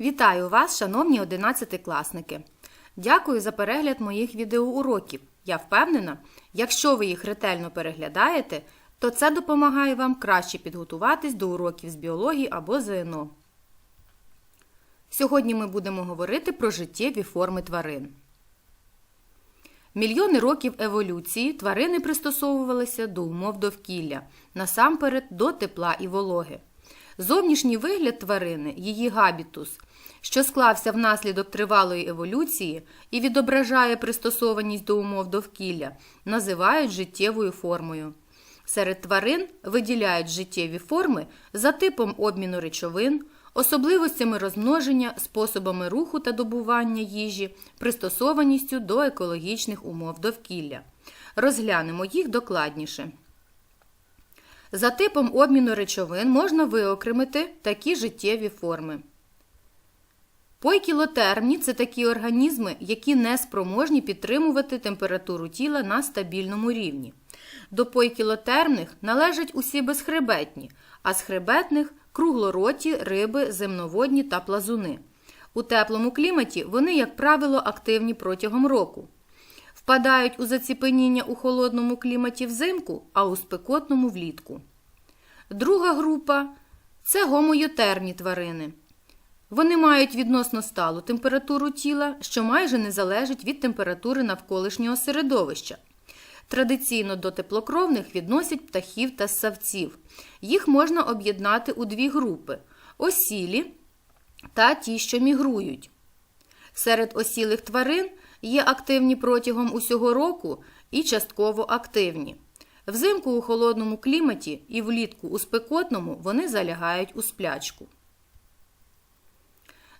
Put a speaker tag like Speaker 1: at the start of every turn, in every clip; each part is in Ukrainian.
Speaker 1: Вітаю вас, шановні одинадцятикласники! Дякую за перегляд моїх відеоуроків. Я впевнена, якщо ви їх ретельно переглядаєте, то це допомагає вам краще підготуватись до уроків з біології або ЗНО. Сьогодні ми будемо говорити про життєві форми тварин. Мільйони років еволюції тварини пристосовувалися до умов довкілля, насамперед до тепла і вологи. Зовнішній вигляд тварини, її габітус, що склався внаслідок тривалої еволюції і відображає пристосованість до умов довкілля, називають життєвою формою. Серед тварин виділяють життєві форми за типом обміну речовин, особливостями розмноження, способами руху та добування їжі, пристосованістю до екологічних умов довкілля. Розглянемо їх докладніше. За типом обміну речовин можна виокремити такі життєві форми. Пойкілотермні це такі організми, які не спроможні підтримувати температуру тіла на стабільному рівні. До пойкілотермних належать усі безхребетні, а з хребетних круглороті, риби, земноводні та плазуни. У теплому кліматі вони, як правило, активні протягом року. Впадають у заціпеніння у холодному кліматі взимку, а у спекотному влітку. Друга група це гомойотермні тварини. Вони мають відносно сталу температуру тіла, що майже не залежить від температури навколишнього середовища. Традиційно до теплокровних відносять птахів та ссавців. Їх можна об'єднати у дві групи осілі та ті, що мігрують. Серед осілих тварин є активні протягом усього року і частково активні. Взимку у холодному кліматі і влітку у спекотному вони залягають у сплячку.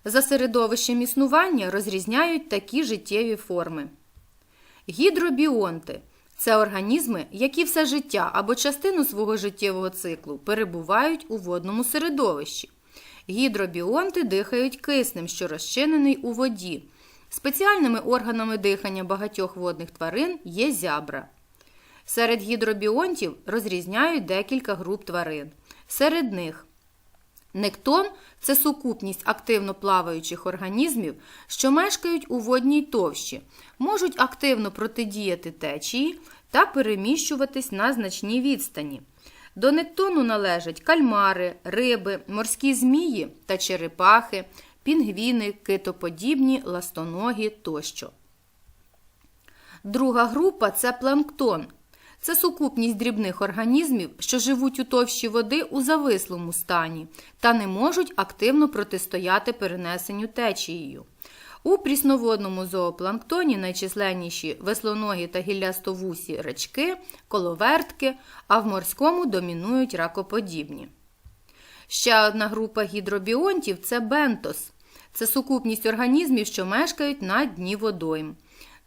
Speaker 1: За середовищем існування розрізняють такі життєві форми. Гідробіонти це організми, які все життя або частину свого життєвого циклу перебувають у водному середовищі. Гідробіонти дихають киснем, що розчинений у воді. Спеціальними органами дихання багатьох водних тварин є зябра. Серед гідробіонтів розрізняють декілька груп тварин. Серед них нектон це сукупність активно плаваючих організмів, що мешкають у водній товщі, можуть активно протидіяти течії та переміщуватись на значній відстані. До нектону належать кальмари, риби, морські змії та черепахи, пінгвіни, китоподібні, ластоногі тощо. Друга група це планктон. Це сукупність дрібних організмів, що живуть у товщі води у завислому стані та не можуть активно протистояти перенесенню течією. У прісноводному зоопланктоні найчисленніші веслоногі та гіллястовусі рачки, коловертки, а в морському домінують ракоподібні. Ще одна група гідробіонтів це бентос. Це сукупність організмів, що мешкають на дні водойм.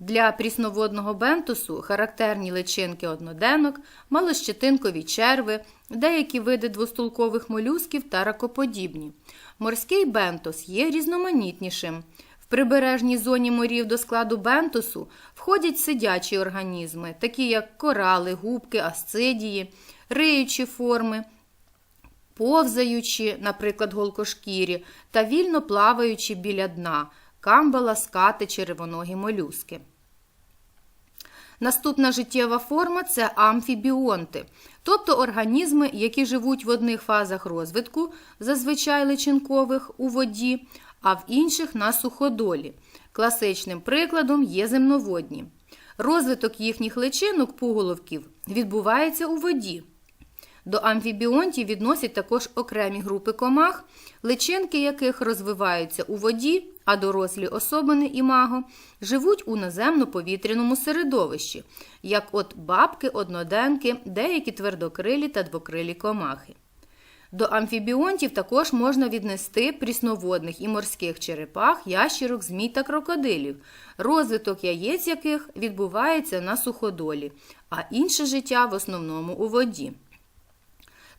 Speaker 1: Для прісноводного бентусу характерні личинки одноденок, малощетинкові черви, деякі види двостулкових молюсків та ракоподібні. Морський бентус є різноманітнішим. В прибережній зоні морів до складу бентусу входять сидячі організми, такі як корали, губки, асцидії, риючі форми, повзаючі, наприклад, голкошкірі, та вільно плаваючі біля дна камбала, скати, червоногі молюски. Наступна життєва форма це амфібіонти, тобто організми, які живуть в одних фазах розвитку, зазвичай личинкових у воді, а в інших на суходолі. Класичним прикладом є земноводні. Розвиток їхніх личинок пуголовків відбувається у воді. До амфібіонтів відносять також окремі групи комах, личинки яких розвиваються у воді, а дорослі особини імаго живуть у наземно-повітряному середовищі, як от бабки, одноденки, деякі твердокрилі та двокрилі комахи. До амфібіонтів також можна віднести прісноводних і морських черепах, ящірок, змій та крокодилів, розвиток яєць яких відбувається на суходолі, а інше життя в основному у воді.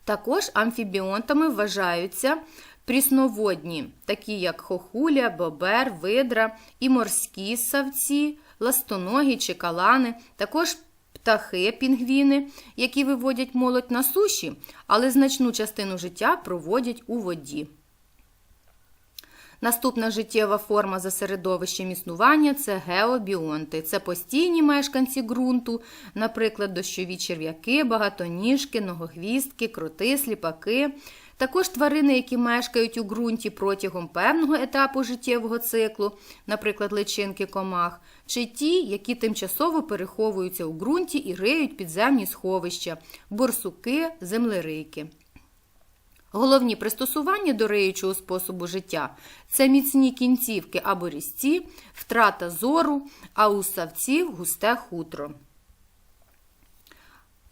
Speaker 1: Також амфібіонтами вважаються прісноводні, такі як хохуля, бобер, видра і морські савці, ластоногі чи калани, також птахи, пінгвіни, які виводять молодь на суші, але значну частину життя проводять у воді. Наступна життєва форма за середовищем існування це геобіонти. Це постійні мешканці ґрунту, наприклад, дощові черв'яки, багатоніжки, ногохвістки, кроти, сліпаки. Також тварини, які мешкають у ґрунті протягом певного етапу життєвого циклу, наприклад, личинки комах, чи ті, які тимчасово переховуються у ґрунті і риють підземні сховища, борсуки, землерийки. Головні пристосування до риючого способу життя це міцні кінцівки або різці, втрата зору, а у савців густе хутро.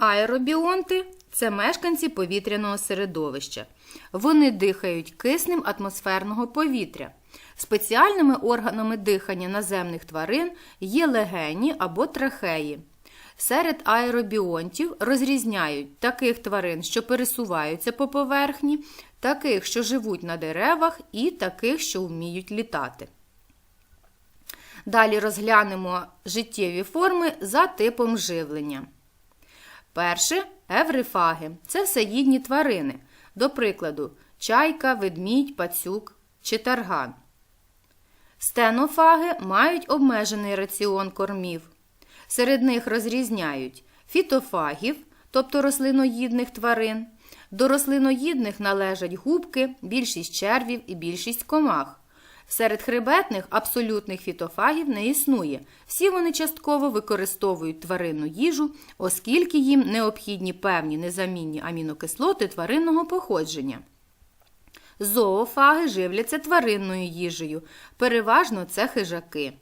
Speaker 1: Аеробіонти це мешканці повітряного середовища. Вони дихають киснем атмосферного повітря. Спеціальними органами дихання наземних тварин є легені або трахеї. Серед аеробіонтів розрізняють таких тварин, що пересуваються по поверхні, таких, що живуть на деревах, і таких, що вміють літати. Далі розглянемо життєві форми за типом живлення. Перше еврифаги це всеїдні тварини. До прикладу, чайка, ведмідь, пацюк чи тарган. Стенофаги мають обмежений раціон кормів. Серед них розрізняють фітофагів, тобто рослиноїдних тварин. До рослиноїдних належать губки, більшість червів і більшість комах. Серед хребетних абсолютних фітофагів не існує. Всі вони частково використовують тваринну їжу, оскільки їм необхідні певні незамінні амінокислоти тваринного походження. Зоофаги живляться тваринною їжею, переважно це хижаки.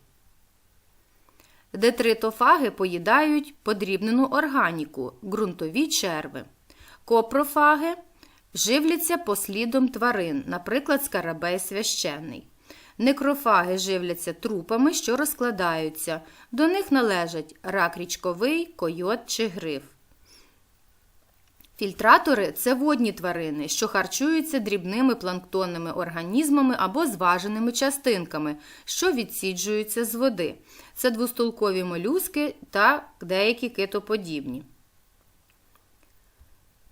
Speaker 1: Детритофаги поїдають подрібнену органіку, ґрунтові черви. Копрофаги живляться послідом тварин, наприклад, скарабей священний. Некрофаги живляться трупами, що розкладаються. До них належать рак річковий, койот чи гриф. Фільтратори це водні тварини, що харчуються дрібними планктонними організмами або зваженими частинками, що відсіджуються з води. Це двостолкові молюски та деякі китоподібні.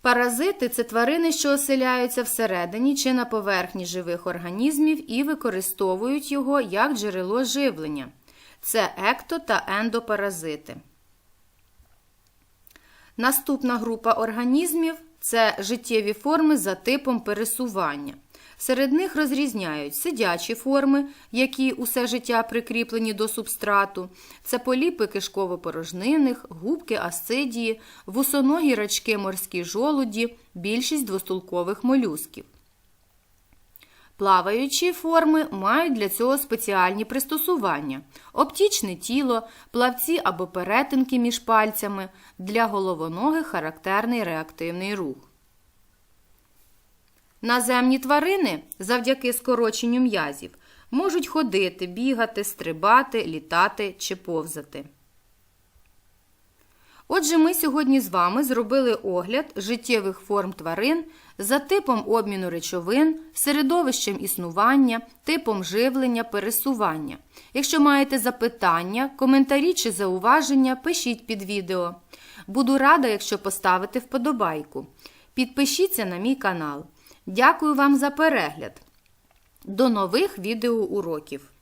Speaker 1: Паразити це тварини, що оселяються всередині чи на поверхні живих організмів і використовують його як джерело живлення. Це екто та ендопаразити. Наступна група організмів це життєві форми за типом пересування. Серед них розрізняють сидячі форми, які усе життя прикріплені до субстрату, це поліпи кишково-порожнинних, губки асцидії, вусоногі рачки морські жолуді, більшість двостулкових молюсків. Плаваючі форми мають для цього спеціальні пристосування: оптічне тіло, плавці або перетинки між пальцями, для головоногих характерний реактивний рух. Наземні тварини завдяки скороченню м'язів можуть ходити, бігати, стрибати, літати чи повзати. Отже, ми сьогодні з вами зробили огляд життєвих форм тварин за типом обміну речовин, середовищем існування, типом живлення, пересування. Якщо маєте запитання, коментарі чи зауваження, пишіть під відео. Буду рада, якщо поставите вподобайку. Підпишіться на мій канал. Дякую вам за перегляд. До нових відеоуроків!